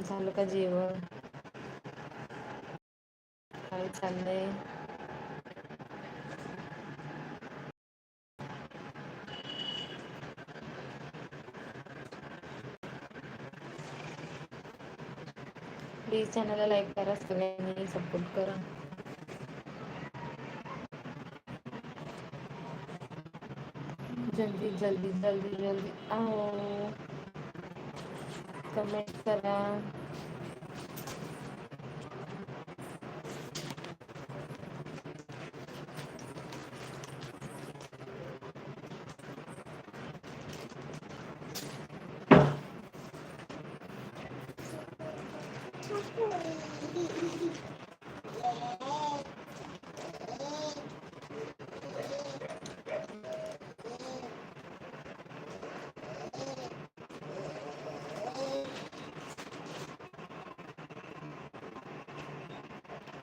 झालं का जेवण? काय चाललंय? प्लीज चॅनलला लाईक करा सगळ्यांनी सपोर्ट करा. जल्दी जल्दी जल्दी जल्दी. आओ कमेंट करा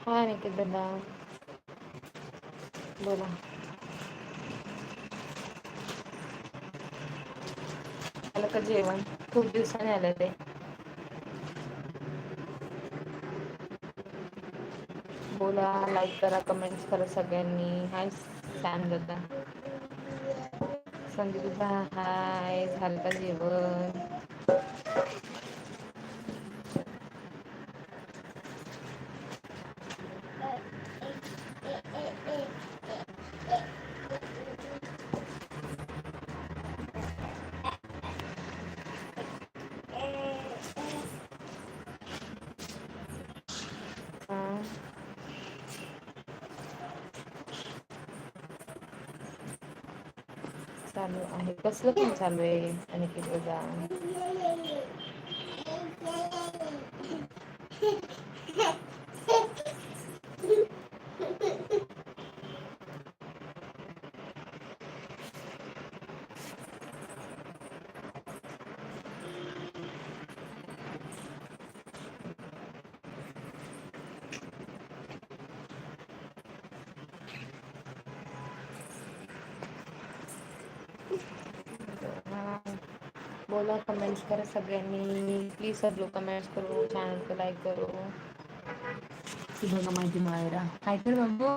हा निकेत दादा बोला झालं का जेवण खूप दिवसानी आलं ते बोला लाईक करा कमेंट्स करा सगळ्यांनी हाय सॅम दादा संदीप दादा हाय झालं का जेवण चालू आहे? कसलं पण चालू आहे अनिकेत बोला कमेंट्स करा सगळ्यांनी प्लीज़ सब लोग कमेंट्स करो चॅनल को लाईक करो। ती बघा माझी मायरा काय कर बाबू।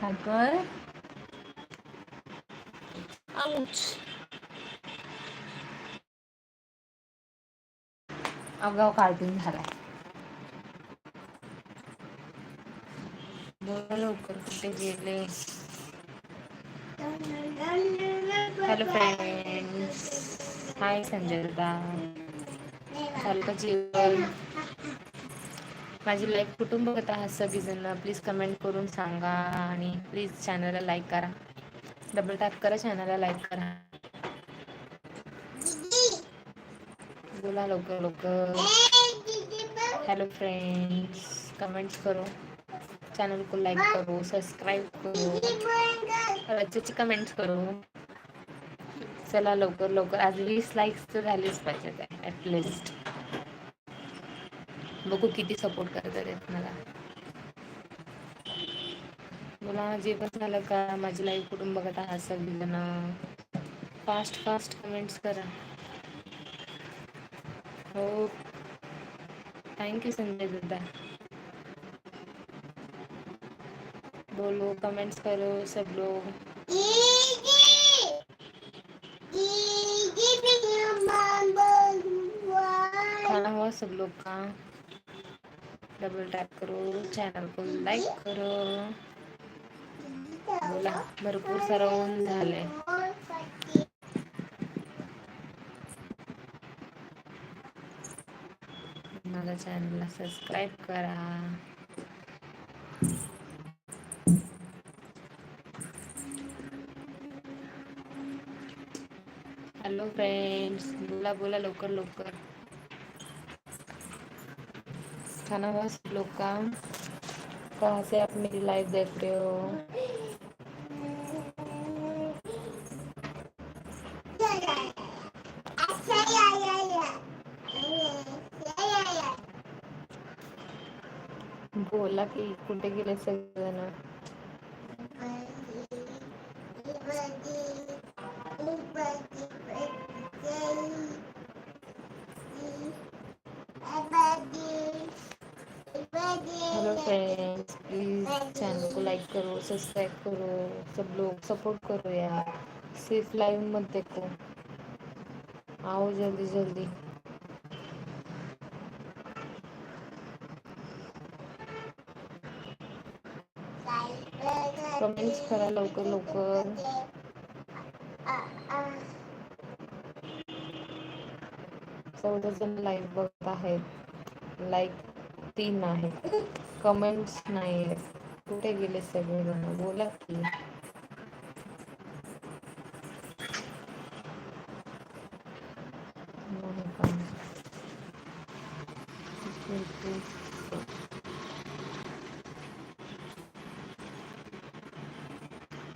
काय कर। आऊच अगाव कार्टून झालाय बोला लवकर कुठे गेले हॅलो फ्रेंड्स हाय संजय दादा झालं का जेवण माझी लाईक कुटुंब कथा आहात सगळीजण? प्लीज कमेंट करून सांगा आणि प्लीज चॅनलला लाईक करा. डबल टॅप करा चॅनलला लाईक करा. बोला लवकर लवकर. हॅलो फ्रेंड्स कमेंट्स करो. चॅनल को लाईक करो सबस्क्राईब करो. अच्छी कमेंट्स करो. चला लवकर लवकर. आज वीस लाईक्स तर झालीच पाहिजे ॲटलिस्ट बघू किती सपोर्ट करतात आहेत मला. मला जेवण झालं का माझी लाईव कुटुंब बघत आहात सगळीजण? फास्ट फास्ट कमेंट्स करा. हो. थँक्यू संजय दादा. बोलो कमेंट्स करो सब लोग खाना हुआ सब लोग का? डबल टैप करो चॅनल को लाइक करो। बोला भरपूर सारा ऊन झालंय. माझ्या चॅनलला सबस्क्राईब करा. हॅलो फ्रेंड्स बोला बोला लवकर लवकर. खाना हुआ लोग का? कहाँ से आप मेरी लाइव देख रहे हो? बोला की कुठे गेले सगळेजण? सबस्क्राईब करू सब लोग सपोर्ट करूया. सेफ सिर्फ लाइव मत देखो आओ जल्दी जल्दी. कमेंट्स करा लवकर लवकर. चौदा जण लाईव्ह बघत आहेत. लाईक तीन आहेत. कमेंट्स नाही आहेत कुठे गेले सगळेजण बोला की.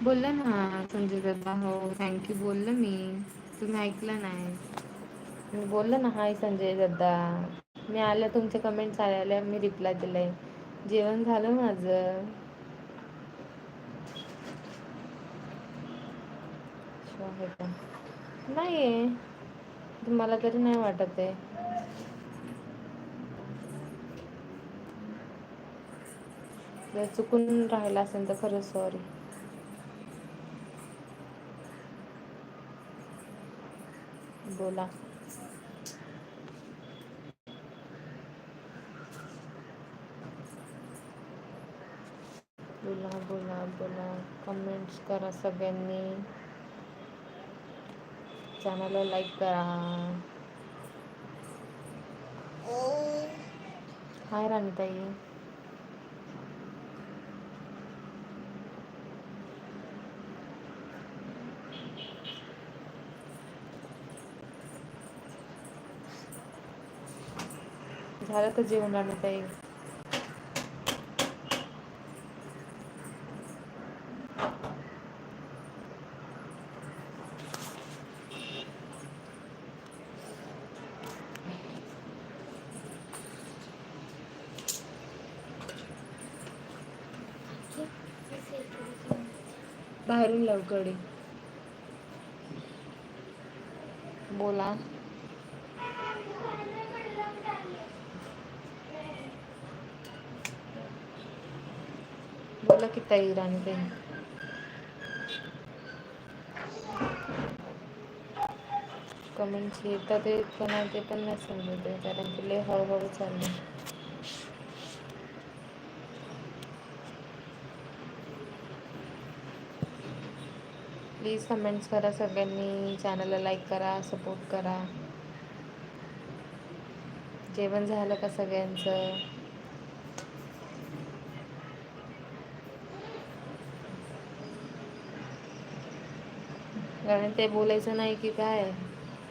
बोललं ना संजय दादा. हो थँक्यू बोललं मी. तुम्ही ऐकलं नाही. मी बोललं ना हाय संजय दादा. मी आल्या तुमचे कमेंट्स आल्या मी रिप्लाय दिलाय. जेवण झालं माझं. आहे का नाही आहे मला तरी नाही वाटत आहे. जर चुकून राहिला असेल तर खरंच सॉरी बोला. बोला बोला बोला. कमेंट्स करा सगळ्यांनी. चॅनलला लाईक करा. हाय राणीताई. झालं का जेवण राणीताई? लवकडे बोला. बोला की ताई राणीताई कमेंट्स येतात ते पण आहे ते पण नाही समजत आहे कारण की लय हळूहळू चाललं प्लीज कमेंट्स करा सगळ्यांनी. चॅनलला लाईक करा सपोर्ट करा. जेवण झालं का सगळ्यांचं? कारण ते बोलायचं नाही की काय?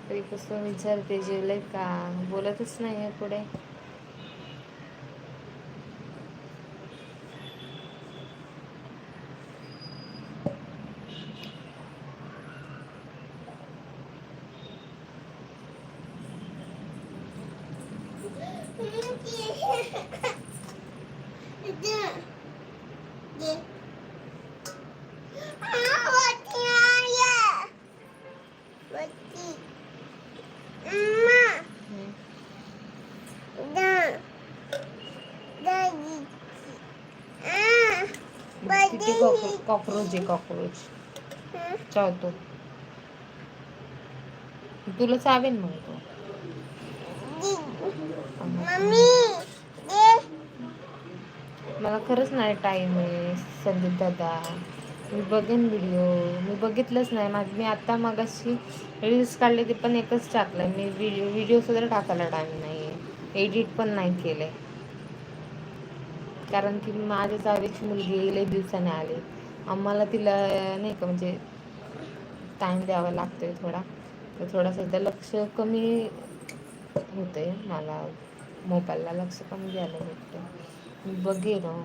तरी कसं विचारते जेवलंय का? बोलतच नाही आहे पुढे. हम्म. किती कॉक्रो कॉक्रोच आहे कॉक्रोच चावतो तुला चावेल मग तो मला खरंच नाही टाईम आहे संदीप दादा. मी बघेन व्हिडिओ मी बघितलंच नाही. माझ मी आत्ता मगाशी रील्स काढले ते पण एकच टाकलं मी व्हिडिओ व्हिडिओ सुद्धा टाकायला टाईम नाही आहे एडिट पण नाही केलं आहे कारण की माझ्या जावेची मुलगी गेले दिवसाने आली. आम्हाला तिला नाही का म्हणजे टाईम द्यावा लागतोय थोडा. तर थोडासा सध्या लक्ष कमी होते मला. मोबाईलला लक्ष कमी द्यायला भेटतं. मी बघेन हो.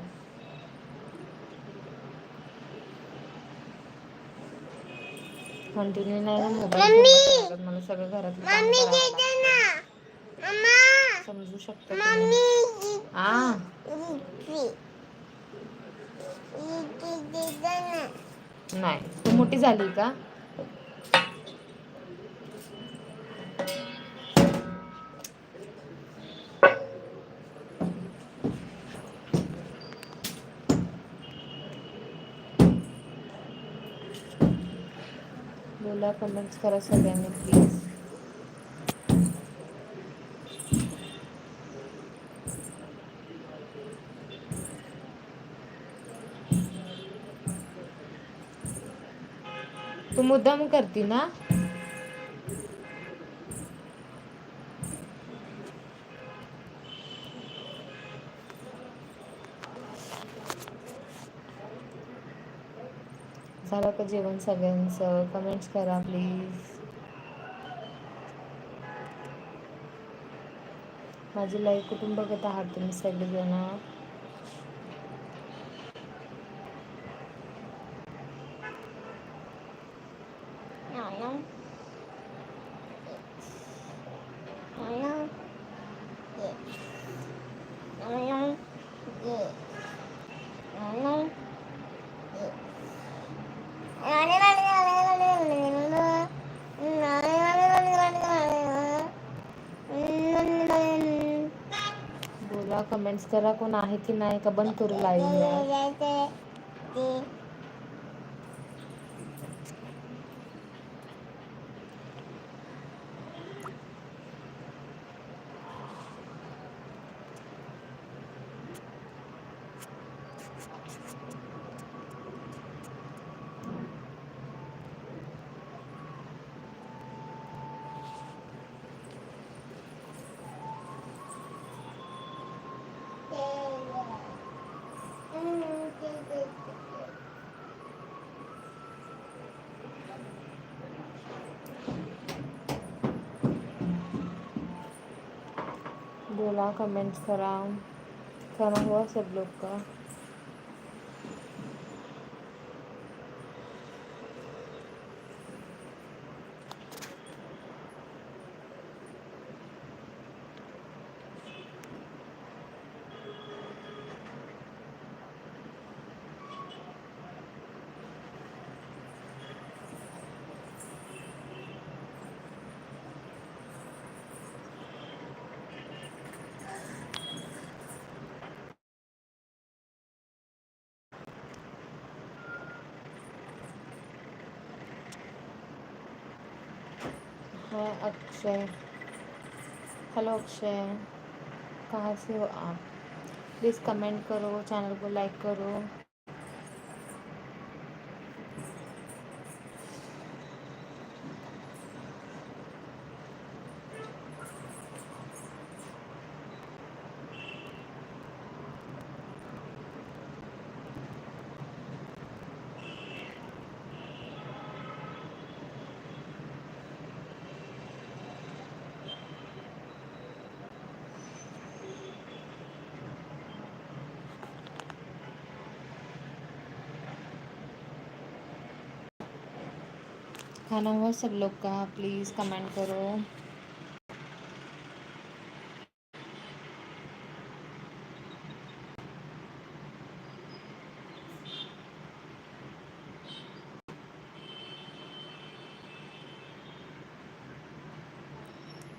कंटिन्यू नाही ना मोबाईल मला सगळं लागतं. समजू शकतो नाही. तू मोठी झाली का? बोला कमेंट्स करा सगळ्यांनी प्लीज तू मुद्दाम करती ना झालं का जेवण सगळ्यांचं. कमेंट्स करा प्लीज माझी लाईव्ह कुठून बघत आहात तुम्ही सगळेजण? कमेंट्स करा कोण आहे की नाही का बंद करू लाईव्ह करा कमेंट्स करा. खाना हुआ हो, सब लोग का है अक्षय. हेलो अक्षय. कहाँ से हो आप? प्लीज़ कमेंट करो चैनल को लाइक करो. खाना हुआ सब लोग का प्लीज़ कमेंट करो.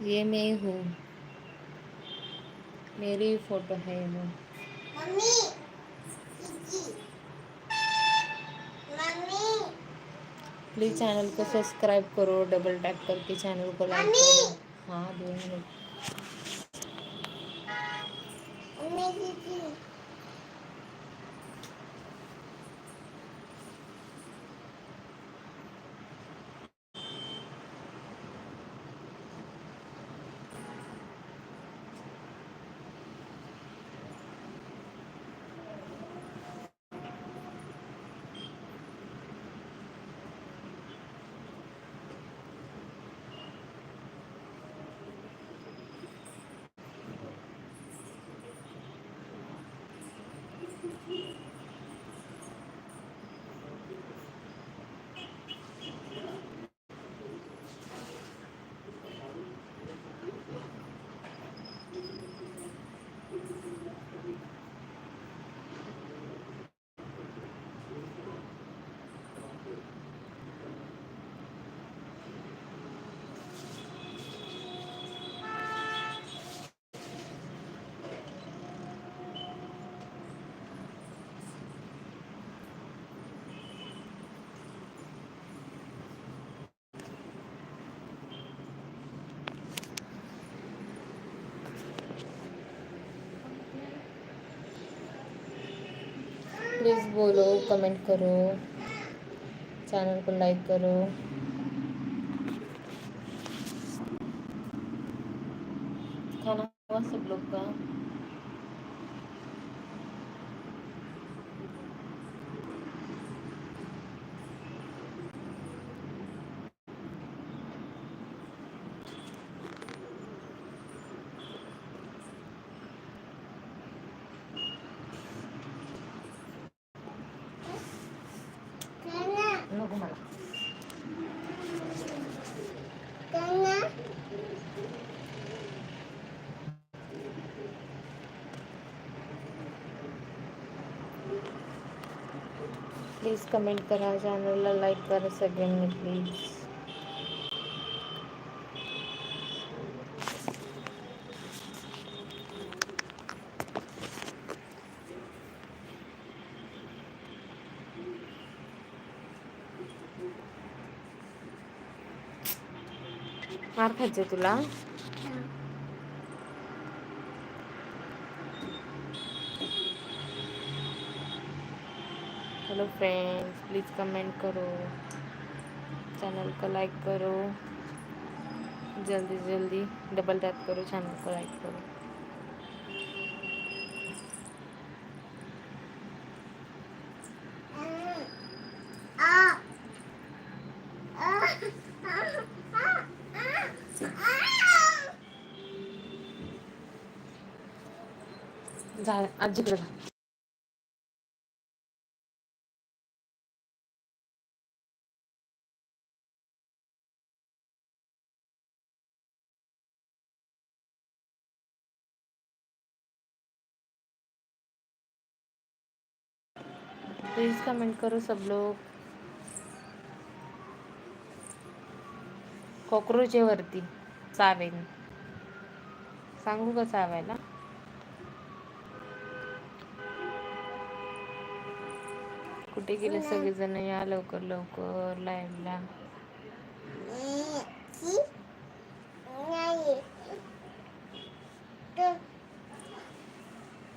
ये मैं हूँ। मेरी फोटो है वो। मम्मी! प्लीज़ चैनल को सब्सक्राइब करो डबल टैप करके चैनल को लाइक करो हाँ दो मिनट प्लीज़ बोलो कमेंट करो चैनल को लाइक करो खाना हुआ सब लोग का Kana, नको मला kana. प्लीज़ कमेंट करा चॅनलला लाईक करा सगळ्यांनी प्लीज. मार खायचं तुला? फ्रेंड्स प्लीज़ कमेंट करो चैनल को लाइक करो जल्दी जल्दी डबल टैप करो चैनल को लाइक करो Ah. Ah. प्लीज़ कमेंट करो सब लोग कॉक्रोच आहे वरती चावेन सांगू का चावायला कुठे गेले सगळेजण? या लवकर लवकर. लाईव्हला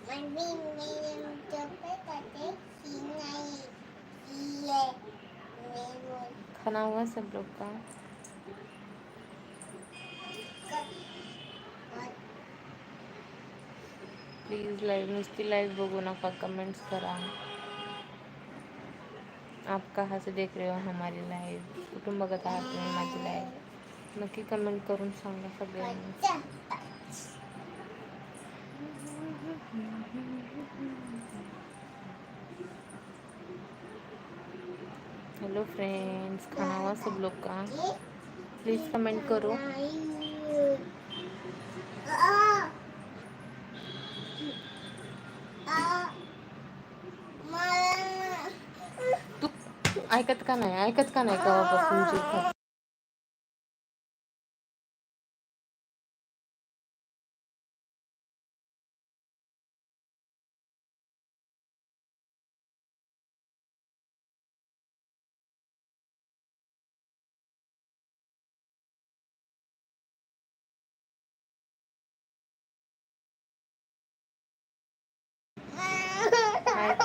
Si. Ngai. Tu. Mami minum coklat pada si ngai. Iya. Memang. खाना हुआ सब लोग का प्लीज लाईव्ह नुसती लाईव्ह बघू नका कमेंट्स करा आप कहाँ से देख रहे हो हमारी लाईव्ह कुठून बघत आहात तुम्ही माझी लाईव्ह नक्की कमेंट करून सांगा सगळ्यांनी हेलो फ्रेंड्स खाना हुआ सब लोग का प्लीज़ कमेंट करो? तू ऐकत का नहीं ऐकत का नहीं कहा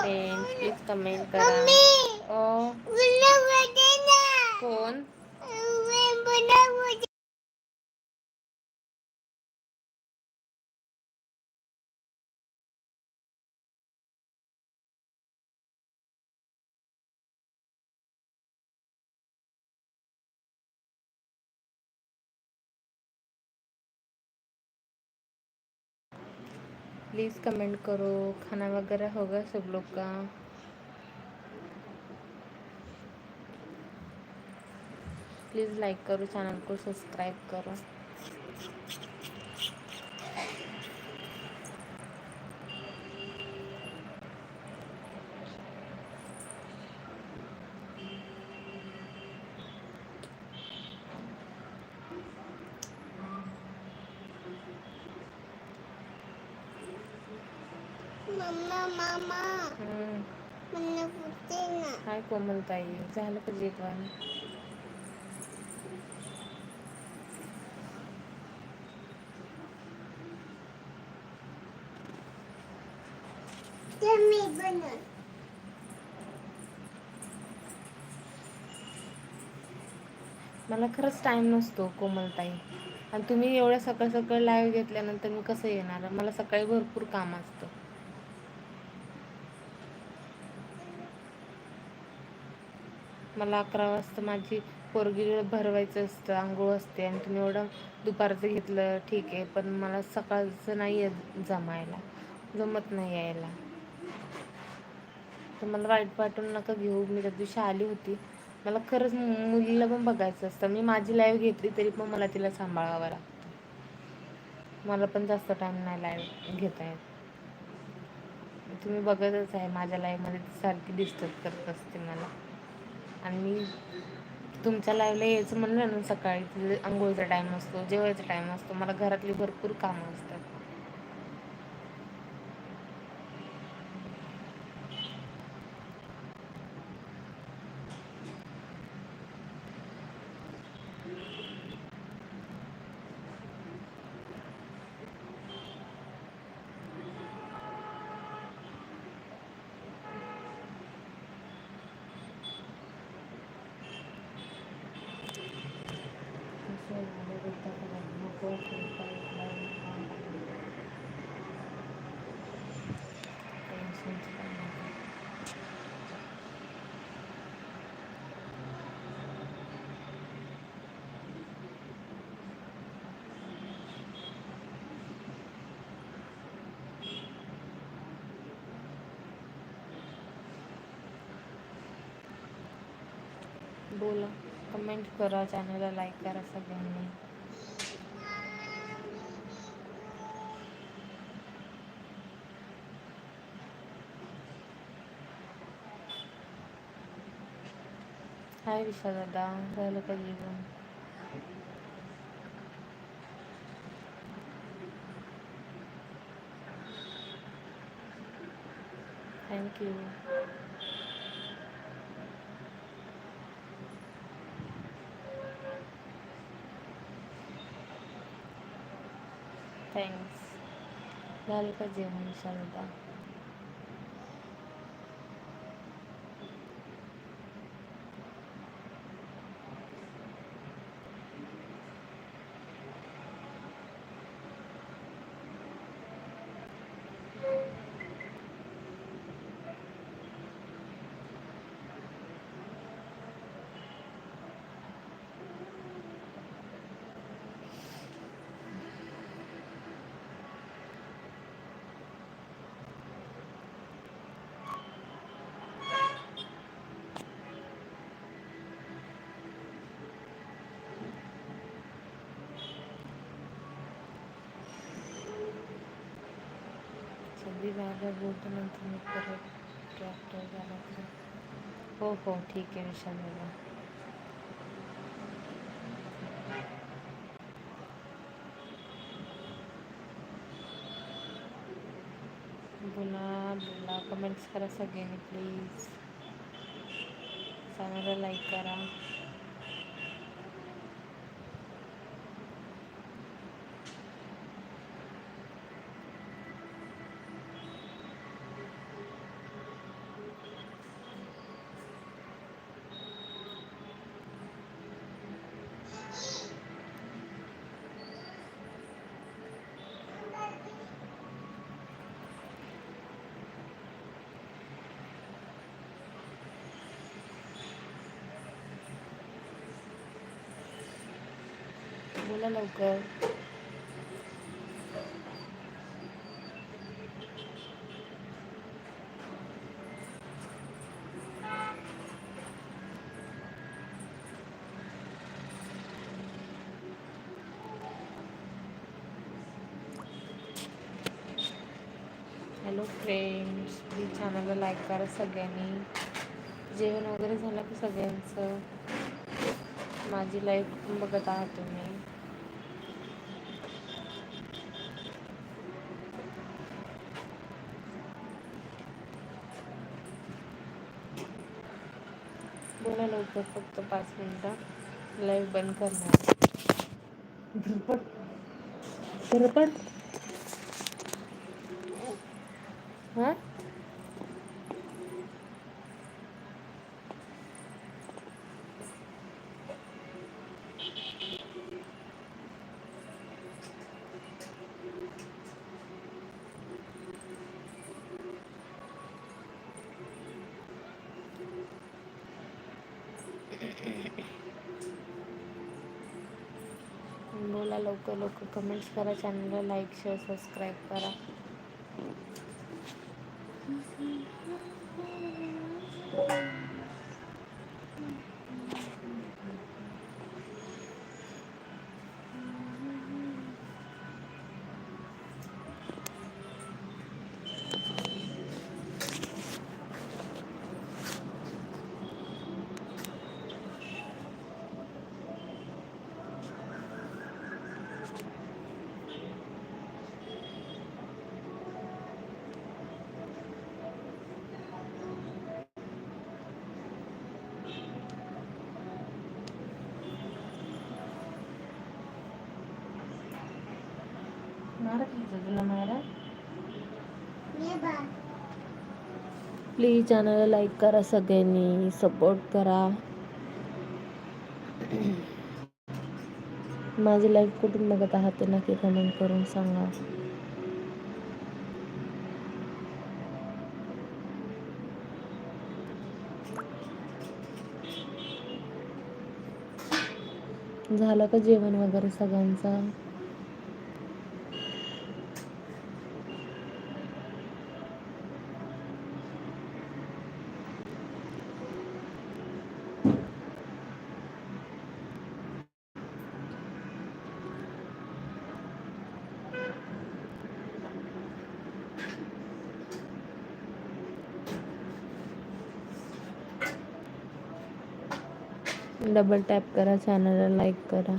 हाय फ्रेंड्स प्लीज कमेंट करा ओ. कोण प्लीज़ कमेंट करो, खाना वगैरह होगा सब लोग का। प्लीज़ लाइक करो, चैनल को सब्सक्राइब करो। कोमलताई. झालं का जेवण? मला खरंच टाइम नसतो कोमलताई. आणि तुम्ही एवढ्या सकाळ सकाळ लाईव्ह घेतल्यानंतर मी कसं येणार? मला सकाळी भरपूर काम असतं. मला अकरा वाजता माझी पोरगी भरवायचं असतं आंघोळ असते आणि तुम्ही एवढं दुपारचं घेतलं ठीक आहे. पण मला सकाळचं नाही जमायला जमत नाही यायला. तर मला वाईट वाटून नका घेऊ मी त्या दिवशी आली होती. मला खरंच मुलीला पण बघायचं असतं. मी माझी लाईव्ह घेतली तरी पण मला तिला सांभाळावं लागतं. मला पण जास्त टाईम नाही लाईव्ह घेता येत. तुम्ही बघतच आहे माझ्या लाईफमध्ये सारखी डिस्टर्ब करत असते मला. आणि मी तुमच्या लाईव्हला यायचं म्हणलं ना सकाळी आंघोळीचा टाईम असतो जेवायचा टाईम असतो. मला घरातली भरपूर कामं असतात. बोला. कमेंट करा चॅनलला लाईक करा सगळ्यांनी. हाय विशा दादा झालं का जेवण? थँक्यू थँक्स झालं का जेवण विशा दादा सगळी बॅगा बोलतो नंतर मी परत ट्रॅक्टर झाला तर हो हो ठीक आहे विशाल दादा बोला बोला कमेंट्स करा सगळ्यांनी प्लीज चॅनलला लाईक करा। बोला लवकर. हॅलो फ्रेंड्स प्लीज चॅनलला लाईक करा सगळ्यांनी. जेवण वगैरे झालं का सगळ्यांचं? माझी लाईफ बघत आहात तुम्ही. लवकर फक्त पाच मिनटं लाईव्ह बंद करणार. धरपड धरपड हां? लवकर लवकर कमेंट्स करा चॅनलला लाईक शेअर सबस्क्राईब करा. प्लीज चॅनलला लाईक करा सगळ्यांनी सपोर्ट करा. माझी लाईफ कुठून बघत आहात ते नक्की कमेंट करून सांगा. झालं का जेवण वगैरे सगळ्यांचं? डबल टॅप करा चॅनलला लाईक करा.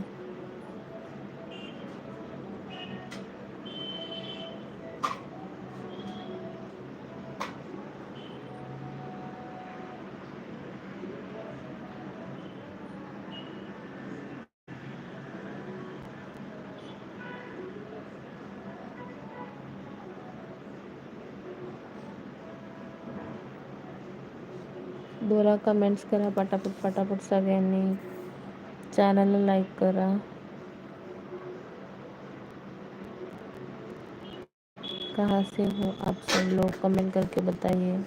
कमेंट्स करा, पटापट पटापट सगळ्यांनी चॅनलला लाईक करा. कहाँ से हो आप सब लोग? कमेंट करके बताइए.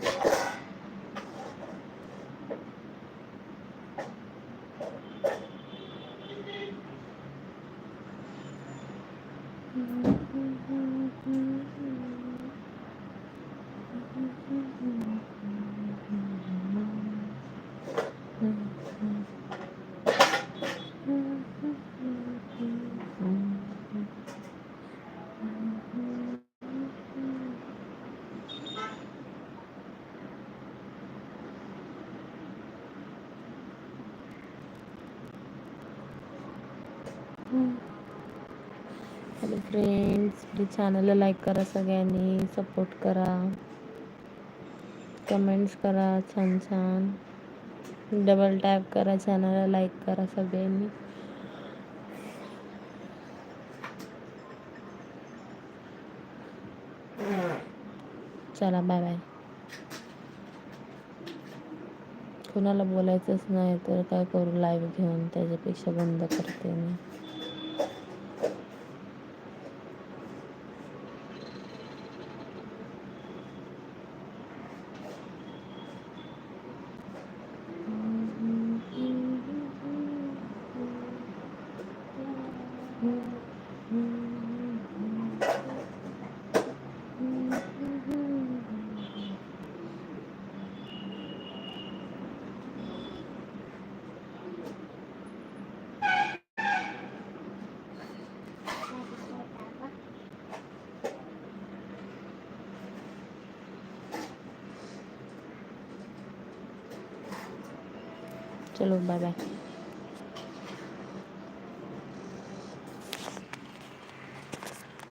फ्रेंड्स प्लीज चॅनलला लाईक करा सगळ्यांनी सपोर्ट करा. कमेंट्स करा छान छान. डबल टॅप करा चॅनलला लाईक करा सगळ्यांनी. चला बाय बाय कुणाला बोलायचंच नाही तर काय करू? लाईव्ह घेऊन त्याच्यापेक्षा बंद करते मी. चलो बाय बाय